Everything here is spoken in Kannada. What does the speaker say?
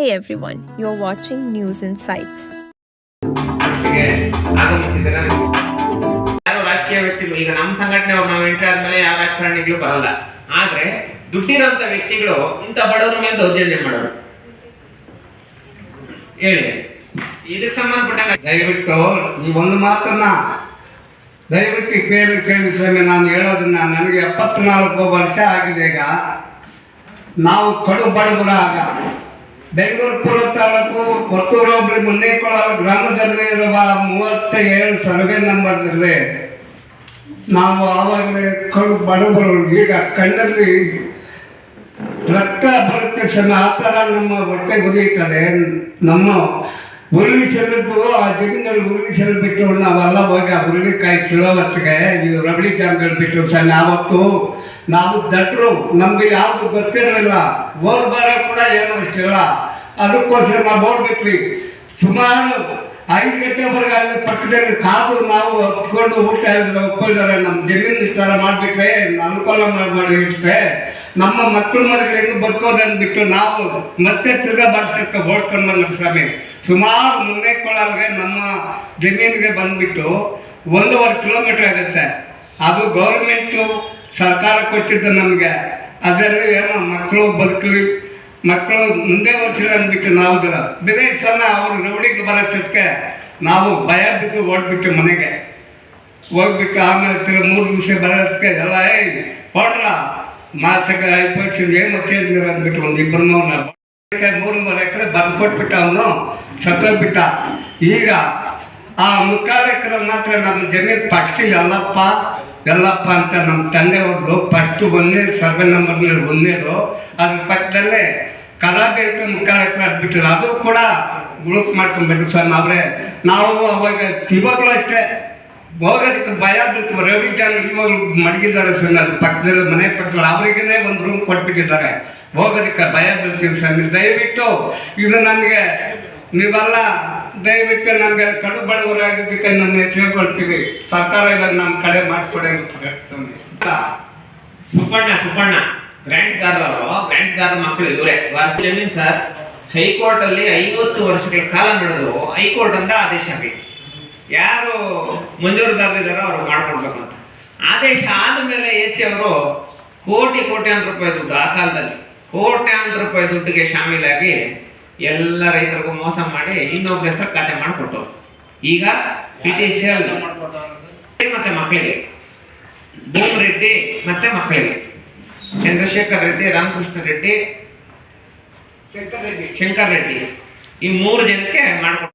Hey everyone, you're watching News Insights. ಯಾರು ರಾಜಕೀಯ ವ್ಯಕ್ತಿಗಳು ಈಗ ನಮ್ಮ ಸಂಘಟನೆ ಅವ್ರು ನಾವು ಎಂಟ್ರಿ ಆದ್ಮೇಲೆ ಯಾವ ರಾಜಕಾರಣಿಗಳು ಬರಲ್ಲ. ಆದ್ರೆ ದುಡ್ಡಿರೋಂಥ ವ್ಯಕ್ತಿಗಳು ಇಂಥ ಬಡವರ ಮೇಲೆ ದೌರ್ಜನ್ಯ ಮಾಡೋರು. ಹೇಳಿ. ಇದಕ್ಕೆ ಸಂಬಂಧಪಟ್ಟಂಗ ದಯವಿಟ್ಟು ಈ ಒಂದು ಮಾತನ್ನ ದಯವಿಟ್ಟು ಕೇಳಿ ಕೇಳಿ ಸ್ವಾಮಿ ನಾನು ಹೇಳೋದನ್ನ ನನಗೆ ಎಪ್ಪತ್ನಾಲ್ಕು ವರ್ಷ ಆಗಿದೆ ಈಗ. ನಾವು ಕಡು ಬಡವರ ಆಗ ಬೆಂಗಳೂರು ಪೂರ್ವ ತಾಲೂಕು ಕೊತ್ತೂರು ಹೋಬಳಿ ಮುನ್ನೇಕೊಳ ಗ್ರಾಮದಲ್ಲಿ ಇರುವ ಮೂವತ್ತ ಏಳು ಸರ್ವೆ ನಂಬರ್ನಲ್ಲಿ ನಾವು ಆವಾಗಲೇ ಕಡು ಬಡವರು, ಈಗ ಕಣ್ಣಲ್ಲಿ ರಕ್ತ ಬರುತ್ತೆ ಸರ್ ಆ ಥರ ನಮ್ಮ ಹೊಟ್ಟೆ ಉರಿಯುತ್ತದೆ. ನಮ್ಮ ಉರುಳಿ ಚೆಲ್ಲಿದ್ದು ಆ ಜಮೀನಲ್ಲಿ ಹುರುಳಿ ಚೆಲ್ಲಿ ಬಿಟ್ಟು ನಾವೆಲ್ಲ ಹೋಗಿ ಆ ಹುರುಳಿಕಾಯಿ ಕಿಲೋ ಹೊತ್ತಿಗೆ ಈ ರಬಳಿ ಜಾಮ್ಗಳು ಬಿಟ್ಟು ಸರ್. ನಾವತ್ತು, ನಾವು ದಡ್ರು, ನಮ್ಗೆ ಯಾವುದು ಗೊತ್ತಿರಲಿಲ್ಲ. ಓದ್ ಬರ ಕೂಡ ಏನು ಅಷ್ಟಿಲ್ಲ ಅದಕ್ಕೋಸ್ಕರ ನಾವು ನೋಡ್ಬಿಟ್ವಿ ಸುಮಾರು ಐದು ಗಂಟೆವರೆಗೆ ಅಲ್ಲಿ ಪಕ್ಕದಲ್ಲಿ ಕಾದು ನಾವು ಒಪ್ಕೊಂಡು ಊಟ ಇದ್ರೆ ಒಪ್ಪಿದ್ದಾರೆ. ನಮ್ಮ ಜಮೀನು ಈ ಥರ ಮಾಡಿಬಿಟ್ರೆ ಅನುಕೂಲ ಮಾಡಿ ಇಟ್ಟರೆ ನಮ್ಮ ಮಕ್ಕಳು ಮರಿಗಳಿಂದ ಅಂದ್ಬಿಟ್ಟು ನಾವು ಮತ್ತೆ ತಿರ್ಗಾ ಬರ್ಸಕ್ಕೆ ಓಡಿಸ್ಕೊಂಡು ಬಂದ ಸ್ವಾಮಿ. ಸುಮಾರು ಮುನ್ನೆ ಕೊಳಗೆ ನಮ್ಮ ಜಮೀನಿಗೆ ಬಂದ್ಬಿಟ್ಟು ಒಂದೂವರೆ ಕಿಲೋಮೀಟ್ರ್ ಆಗುತ್ತೆ. ಅದು ಗೌರ್ಮೆಂಟು ಸರ್ಕಾರ ಕೊಟ್ಟಿದ್ದು ನಮಗೆ. ಅದರಲ್ಲಿ ಏನೋ ಮಕ್ಕಳು ಬದುಕಲಿ ಮಕ್ಕಳು ಮುಂದೆ ವರ್ಷ ಅಂದ್ಬಿಟ್ಟು ನಾವು ಬೇರೆ ಸಣ್ಣ ಅವರು ರೌಡಿಗೆ ಬರೋಷ್ಟಕ್ಕೆ ನಾವು ಭಯ ಬಿದ್ದು ಓಡ್ಬಿಟ್ಟು ಮನೆಗೆ. ಹೋಗ್ಬಿಟ್ಟು ಆಮೇಲೆ ತಿರುಗ ಮೂರು ದಿವಸ ಬರೋದಕ್ಕೆ ಎಲ್ಲ, ಏಯ್ ಹೊಡ್ರ ಮಾಸಕ್ಕೆ ಐಪಕ್ಷನ್ ಏನು ಚೇಂಜ್ ಅಂದ್ಬಿಟ್ಟು ಒಂದು ಇಬ್ಬರು ಮೂರು ಮೂರು ಎಕರೆ ಬರ್ದು ಕೊಟ್ಬಿಟ್ಟ ಅವನು ಸತ್ತೋಗ್ಬಿಟ್ಟ. ಈಗ ಆ ಮುಕ್ಕಾಲು ಎಕರೆ ಮಾತ್ರ ನಮ್ಮ ಜಮೀನು ಫಸ್ಟ್ ಎಲ್ಲಪ್ಪ ಎಲ್ಲಪ್ಪ ಅಂತ ನಮ್ಮ ತಂದೆಯವ್ರದ್ದು ಫಸ್ಟ್ ಒಂದೇ ಸರ್ವೆ ನಂಬರ್ನಲ್ಲಿ ಒಂದೇದು ಅದ್ರ ಪಕ್ಕದಲ್ಲೇ ಕಲಾಬಿ ಅಂತ ಮುಕ್ಕಾಲು ಬಿಟ್ಟಿಲ್ಲ. ಅದು ಕೂಡ ಗುಳುಕ್ ಮಾಡ್ಕೊಂಡ್ಬಿಟ್ಟು ಸರ್ ನಾವ್ರೆ ನಾವು ಅವಾಗ ಇವಾಗಲೂ ಅಷ್ಟೇ ಹೋಗೋದಕ್ಕೆ ಭಯ ಬಿತ್ತು ರೌಡಿ ಜನ ಇವಾಗ ಮಡಗಿದ್ದಾರೆ ಸರ್ ಅದ್ರ ಪಕ್ಕದಲ್ಲಿ ಮನೆ ಪಕ್ಕದಲ್ಲಿ ಅವರಿಗೇ ಒಂದು ರೂಮ್ ಕೊಟ್ಬಿಟ್ಟಿದ್ದಾರೆ. ಹೋಗೋದಕ್ಕೆ ಭಯ ಬೀಳ್ತೀವಿ ಸರ್ ದಯವಿಟ್ಟು ಇದು ನನಗೆ ನೀವೆಲ್ಲ ದಯವಿಟ್ಟು ನಮಗೆ ಕಡು ಬಡವರಾಗಿದ್ದಕ್ಕೆ ನನ್ನ ತಿಳ್ಕೊಳ್ತೀವಿ. ಸರ್ಕಾರ ಇದನ್ನು ನಮ್ಮ ಕಡೆ ಮಾಡಿಕೊಡಿ ಅಂತ ಹೇಳ್ತೀನಿ. ಸುಬ್ಬಣ್ಣ ಸುಬ್ಬಣ್ಣ ಗ್ರ್ಯಾಂಟ್ಗಾರರು ಗ್ರ್ಯಾಂಟ್ಗಾರ ಮಕ್ಕಳು ಇವರೇ. ವಾರಸ ಸರ್? ಹೈಕೋರ್ಟ್ ಅಲ್ಲಿ ಐವತ್ತು ವರ್ಷಗಳ ಕಾಲ ನಡೆದು ಹೈಕೋರ್ಟ್ ಅಂತ ಆದೇಶ ಆಗೈತೆ. ಯಾರು ಮಂಜೂರುದಾರರಿದ್ದಾರೋ ಅವ್ರು ಮಾಡ್ಕೊಡ್ಬೇಕು ಅಂತ ಆದೇಶ ಆದಮೇಲೆ ಎ ಸಿ ಅವರು ಕೋಟಿ, ಕೋಟ್ಯಾಂತರ ರೂಪಾಯಿ ದುಡ್ಡು ಆ ಕಾಲದಲ್ಲಿ. ಕೋಟ್ಯಾಂತರ ರೂಪಾಯಿ ದುಡ್ಡಿಗೆ ಶಾಮೀಲಾಗಿ ಎಲ್ಲ ರೈತರಿಗೂ ಮೋಸ ಮಾಡಿ ಇನ್ನೊಬ್ಬರ ಹೆಸರು ಖಾತೆ ಮಾಡಿಕೊಟ್ಟು. ಈಗ ಪಿ ಟಿ ಸಿ ಮತ್ತೆ ಮಕ್ಕಳಿಗೆ. ಭೂಮ್ ರೆಡ್ಡಿ ಮತ್ತೆ ಮಕ್ಕಳಿಗೆ. ಚಂದ್ರಶೇಖರ್ ರೆಡ್ಡಿ ರಾಮಕೃಷ್ಣ ರೆಡ್ಡಿ ಶಂಕರ್ ರೆಡ್ಡಿ. ಈ ಮೂರು ಜನಕ್ಕೆ ಮಾಡ್ಕೊಂಡು